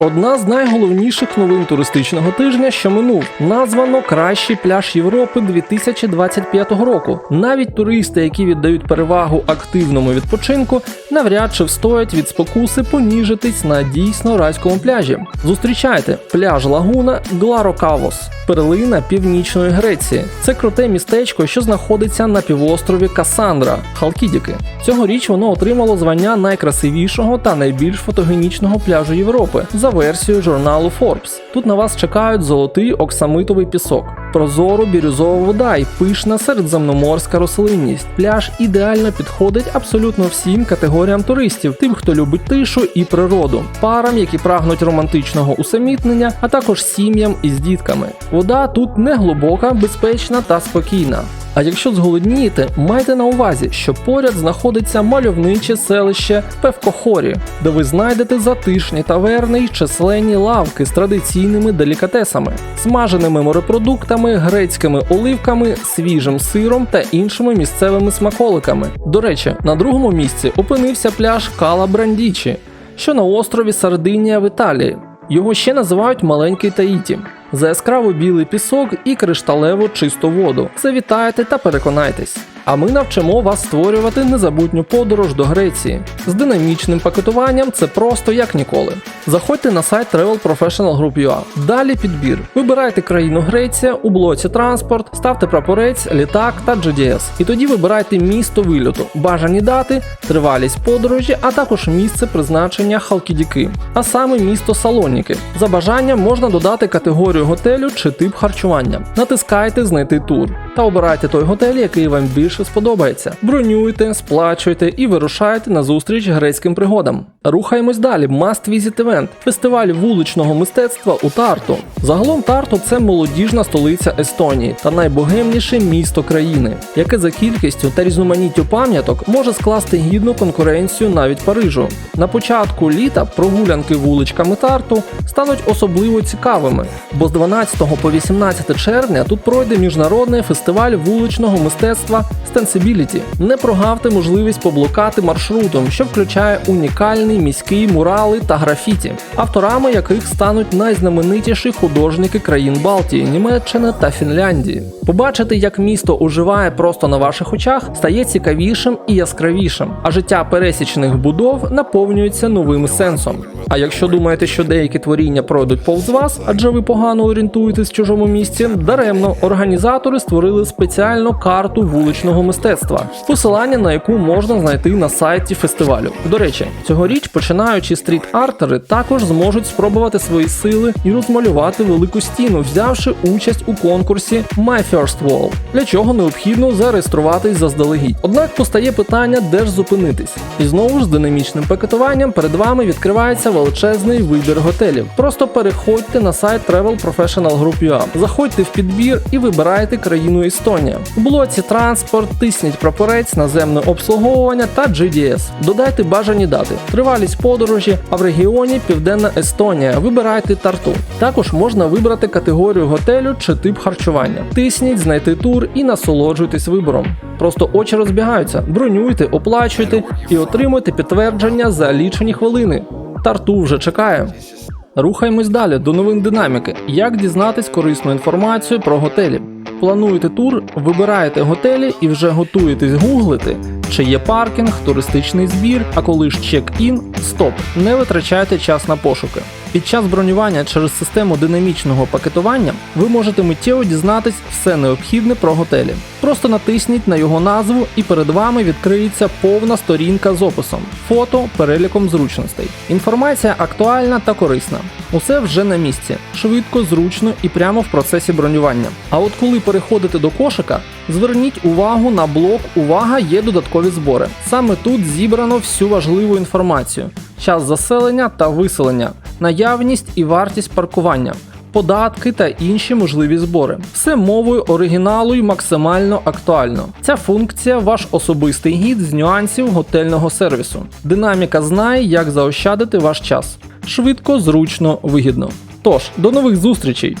Одна з найголовніших новин туристичного тижня, що минув, названо Кращий пляж Європи 2025 року. Навіть туристи, які віддають перевагу активному відпочинку, навряд чи встоять від спокуси поніжитись на дійсно райському пляжі. Зустрічайте пляж Лагуна Гларокавос, перлина північної Греції. Це круте містечко, що знаходиться на півострові Касандра, Халкідіки. Цьогоріч воно отримало звання найкрасивішого та найбільш фотогенічного пляжу Європи за версією журналу Forbes. Тут на вас чекають золотий оксамитовий пісок, прозору бірюзова вода і пишна середземноморська рослинність. Пляж ідеально підходить абсолютно всім категоріям туристів, тим, хто любить тишу і природу, парам, які прагнуть романтичного усамітнення, а також сім'ям із дітками. Вода тут не глибока, безпечна та спокійна. А якщо зголоднієте, майте на увазі, що поряд знаходиться мальовниче селище Певкохорі, де ви знайдете затишні таверни й численні лавки з традиційними делікатесами, смаженими морепродуктами, грецькими оливками, свіжим сиром та іншими місцевими смаколиками. До речі, на другому місці опинився пляж Кала Брандічі, що на острові Сардинія в Італії. Його ще називають маленький Таїті. За яскраво білий пісок і кришталево чисту воду. Завітайте та переконайтесь. А ми навчимо вас створювати незабутню подорож до Греції. З динамічним пакетуванням це просто як ніколи. Заходьте на сайт Travel Professional Group UA. Далі підбір. Вибирайте країну Греція у блоці транспорт, ставте прапорець, літак та GDS. І тоді вибирайте місто вильоту, бажані дати, тривалість подорожі, а також місце призначення Халкідіки, а саме місто Салоніки. За бажанням можна додати категорію готелю чи тип харчування. Натискайте Знайти тур та обирайте той готель, який вам більше сподобається. Бронюйте, сплачуйте і вирушайте на зустріч грецьким пригодам. Рухаємось далі. Must Visit Event – фестиваль вуличного мистецтва у Тарту. Загалом Тарту це молодіжна столиця Естонії та найбогемніше місто країни, яке за кількістю та різноманіттю пам'яток може скласти гідну конкуренцію навіть Парижу. На початку літа прогулянки вуличками Тарту стануть особливо цікавими, бо з 12 по 18 червня тут пройде міжнародний фестиваль вуличного мистецтва Sensibility. Не прогавте можливість поблукати маршрутом, що включає унікальний міський мурали та графіті, авторами яких стануть найзнаменитіші художники країн Балтії, Німеччини та Фінляндії. Побачити, як місто оживає просто на ваших очах, стає цікавішим і яскравішим, а життя пересічних будов наповнюється новим сенсом. А якщо думаєте, що деякі творіння пройдуть повз вас, адже ви погано орієнтуєтесь в чужому місці, даремно організатори створили спеціальну карту вуличного мистецтва, посилання на яку можна знайти на сайті фестивалю. До речі, цьогоріч починаючи стріт-артери також зможуть спробувати свої сили і розмалювати велику стіну, взявши участь у конкурсі My First Wall, для чого необхідно зареєструватись заздалегідь. Однак постає питання, де ж зупинитись. І знову ж з динамічним пакетуванням перед вами відкривається величезний вибір готелів. Просто переходьте на сайт Travel Professional Group UA, заходьте в підбір і вибирайте країну Естонія. У блоці транспорт, тисніть прапорець, наземне обслуговування та GDS. Додайте бажані дати, тривалість подорожі, а в регіоні Південна Естонія. Вибирайте тарту. Також можна вибрати категорію готелю чи тип харчування. Тисніть, знайти тур і насолоджуйтесь вибором. Просто очі розбігаються, бронюйте, оплачуйте і отримуйте підтвердження за лічені хвилини. Тарту вже чекає. Рухаємось далі до новин динаміки. Як дізнатись корисну інформацію про готелі? Плануєте тур, вибираєте готелі і вже готуєтесь гуглити, чи є паркінг, туристичний збір, а коли ж чек-ін, стоп, не витрачайте час на пошуки. Під час бронювання через систему динамічного пакетування ви можете миттєво дізнатись все необхідне про готелі. Просто натисніть на його назву і перед вами відкриється повна сторінка з описом, фото, переліком зручностей. Інформація актуальна та корисна. Усе вже на місці, швидко, зручно і прямо в процесі бронювання. А от коли переходите до кошика, зверніть увагу на блок Увага є додаткові збори. Саме тут зібрано всю важливу інформацію: час заселення та виселення, наявність і вартість паркування. Податки та інші можливі збори. Все мовою оригіналу і максимально актуально. Ця функція ваш особистий гід з нюансів готельного сервісу. Динаміка знає, як заощадити ваш час. Швидко, зручно, вигідно. Тож, до нових зустрічей!